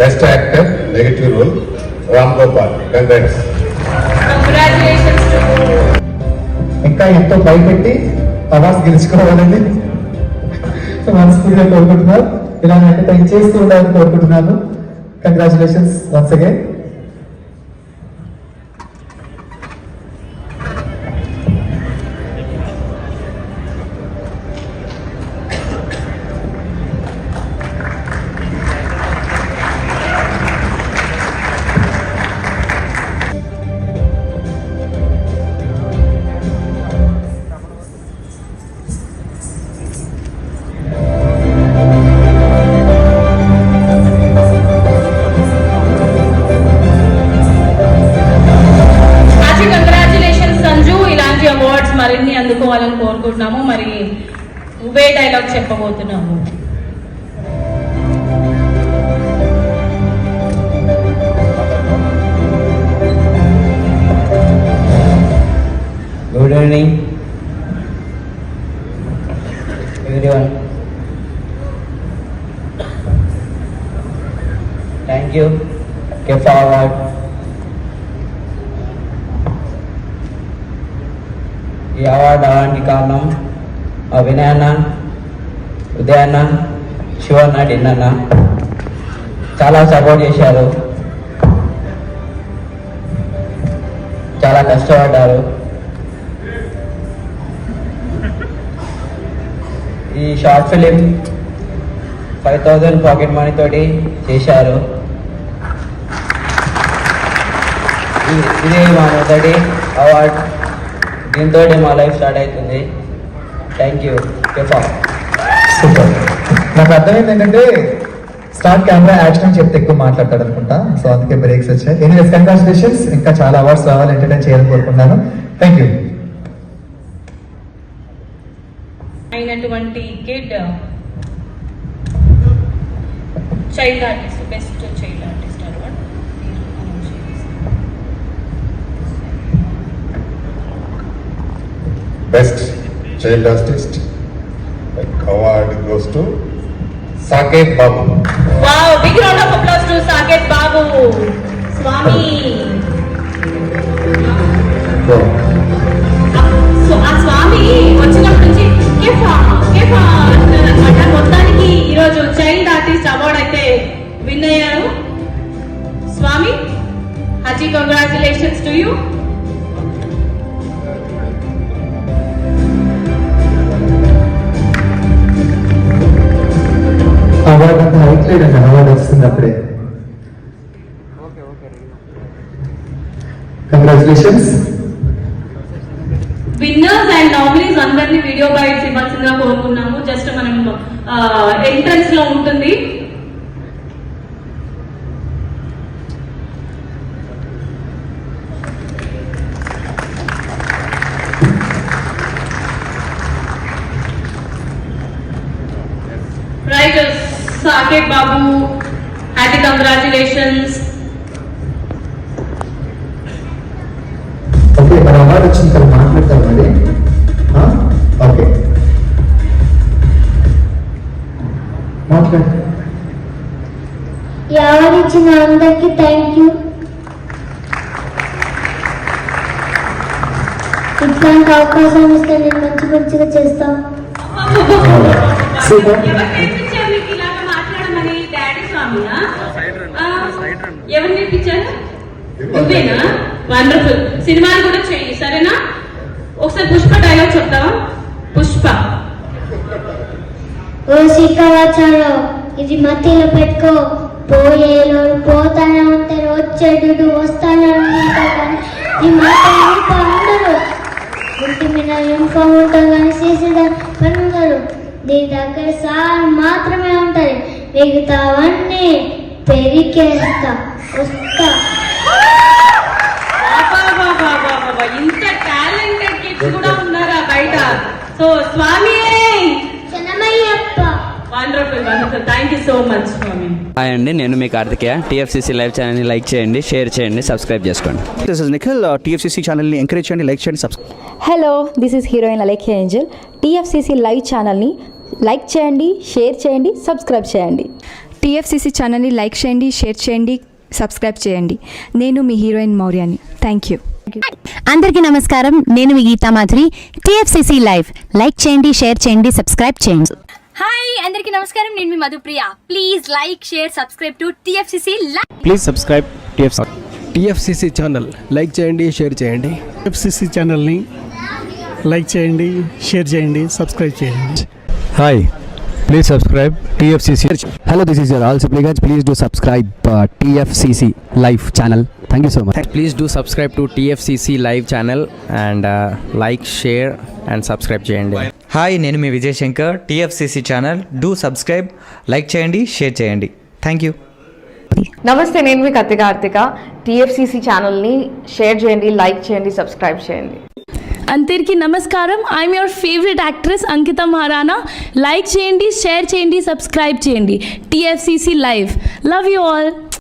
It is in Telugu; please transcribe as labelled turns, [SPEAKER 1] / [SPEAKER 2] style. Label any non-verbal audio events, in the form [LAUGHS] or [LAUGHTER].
[SPEAKER 1] Best actor negative role Ram Gopal congrats
[SPEAKER 2] to
[SPEAKER 3] ఇంకా ఎంతో భయపెట్టి అవార్డ్స్ గెలుచుకోవాలని మనస్ఫూర్తిగా కోరుకుంటున్నారు ఇలా ఎంటర్టైన్ చేస్తూ ఉండాలని కోరుకుంటున్నాను. Congratulations once again
[SPEAKER 2] dialogue చెప్పబోతున్నాము
[SPEAKER 4] good evening everyone thank you కెఫ్ award ఈ అవార్డు అవడానికి కారణం అభినయన ఉదయాన్న శివన్న డిన్నన్న చాలా సపోర్ట్ చేశారు. చాలా కష్టపడ్డారు. ఈ short film five thousand pocket money తోటి చేశారు. ఇది మా మొదటి అవార్డ్. దీంతో మా లైఫ్ స్టార్ట్ అవుతుంది. Thank you. Kepha
[SPEAKER 3] super. నాకు అర్థమైంది ఏంటంటే స్టార్ట్ కెమెరా యాక్షన్ అని చెప్తే ఎక్కువ మాట్లాడతాడు అనుకుంటా. సో అందుకే బ్రేక్స్ వచ్చాయి. ఎనీవేస్ కంగ్రాచులేషన్స్ ఇంకా చాలా అవార్డ్స్ రావాలి ఎంటర్టైన్ చేయాలని కోరుకుంటున్నాను. థ్యాంక్ యూ
[SPEAKER 2] అయినటువంటి kid child artist best child artist award
[SPEAKER 1] best child artist award goes to Saketh Babu.
[SPEAKER 2] Wow big round of applause to Saketh Babu. Swami. So ఆ స్వామి వచ్చినప్పటి నుంచి కేఫా కేఫా అంటున్నారనమాట మొత్తానికి ఈరోజు చైల్డ్ ఆర్టిస్ట్ అవార్డ్ అయితే విన్ అయ్యారు. స్వామి హజీ కంగ్రాచులేషన్స్ టు యూ
[SPEAKER 3] అవార్డు అంతా అవుట్లేడ్ అండి అవార్డు వస్తుంది అప్పుడే. కంగ్రాచులేషన్స్
[SPEAKER 2] విన్నర్స్ అండ్ నామినీస్ అందరినీ వీడియో బైట్స్ ఇవ్వాల్సిందిగా కోరుకున్నాము. జస్ట్ మనం ఎంట్రన్స్లో ఉంటుంది. Saketh Babu happy congratulations
[SPEAKER 3] okay మరి అవార్డు వచ్చింది కదా మాట్లాడతారు మరి. ఆ? ఓకే. మాట్లాడు.
[SPEAKER 5] ఎవరిచ్చిన అందరికి థ్యాంక్ యూ ఇట్లాంటి అవకాశం ఇస్తే నేను మంచి మంచిగా చేస్తాను [LAUGHS]
[SPEAKER 3] సూపర్
[SPEAKER 2] ఎవరు నేర్పించారు మీకు ఇలాగా మాట్లాడమని ఆ, ఎవరు నేర్పించారు? నువ్వేనా? వండర్ఫుల్ సినిమాలు కూడా చెయ్యి సరేనా? ఒకసారి పుష్ప డైలాగ్ చెప్తావా? పుష్ప.
[SPEAKER 5] ఓ శిఖరాచారం ఇది మధ్యలో పెట్టుకో. పోయేలోడు పోతానే ఉంటారు వచ్చేడు వస్తానే ఉంటారు ఈ మాట ఉండరు మీద యూనిఫామ్ ఉంటుంది కానీ చేసేదాన్ని పని ఉండరు దీని దగ్గర సార్ మాత్రమే ఉంటుంది మిగతావన్నీ పెరికేస్తా వస్తా.
[SPEAKER 2] ఇంత టాలెంటెడ్ కిడ్స్ కూడా ఉన్నారా బయట? So Swami
[SPEAKER 5] శనమయ్యప్ప.
[SPEAKER 2] Wonderful wonderful thank you so much Swami.
[SPEAKER 6] Hi అండి నేను మీ కార్తికేయ. టీఎఫ్సీసీ లైవ్ ఛానల్ని లైక్ చేయండి షేర్ చేయండి సబ్స్క్రైబ్ చేసుకోండి.
[SPEAKER 7] దిస్ ఇస్ నిఖిల్ టీఎఫ్సీసీ ఛానల్ని ఎంకరేజ్ చేయండి లైక్ చేయండి subscribe
[SPEAKER 8] hello this is heroine Alekhya angel TFCC live ఛానల్ని లైక్ చేయండి షేర్ చేయండి సబ్స్క్రైబ్ చేయండి. టీఎఫ్సిసి ఛానల్ని లైక్ చేయండి షేర్ చేయండి సబ్స్క్రైబ్ చేయండి. నేను మీ హీరోయిన్ మౌర్యాని. థ్యాంక్ యూ
[SPEAKER 9] అందరికీ నమస్కారం. నేను మీ Geetha Madhuri. TFCC live. Like చేయండి షేర్ చేయండి సబ్స్క్రైబ్ చేయండి.
[SPEAKER 10] హాయ్ అందరికీ నమస్కారం. నేను మీ Madhupriya. Please like share subscribe to TFCC
[SPEAKER 11] please subscribe TF
[SPEAKER 12] TFCC channel like చేయండి షేర్ చేయండి.
[SPEAKER 13] ఎఫ్సిసి ఛానల్ని లైక్ చేయండి షేర్ చేయండి సబ్స్క్రైబ్ చేయండి.
[SPEAKER 12] Hi please subscribe TFCC hello this is your all సిప్లిగన్స్ please do subscribe TFCC live channel thank you so much
[SPEAKER 6] please do subscribe to TFCC live channel and like share and subscribe చేయండి.
[SPEAKER 14] హాయ్ నేను మీ Vijay Shankar TFCC channel do subscribe like చేయండి షేర్ చేయండి. థ్యాంక్ యూ
[SPEAKER 15] నమస్తే నేను మీ కత్తి కార్తిక టీఎఫ్సిసి ఛానల్ని షేర్ చేయండి లైక్ చేయండి సబ్స్క్రైబ్ చేయండి.
[SPEAKER 10] అందరికీ నమస్కారం. I'm your favourite actress Ankita Maharana like చేయండి షేర్ చేయండి సబ్స్క్రైబ్ చేయండి. TFCC live love you all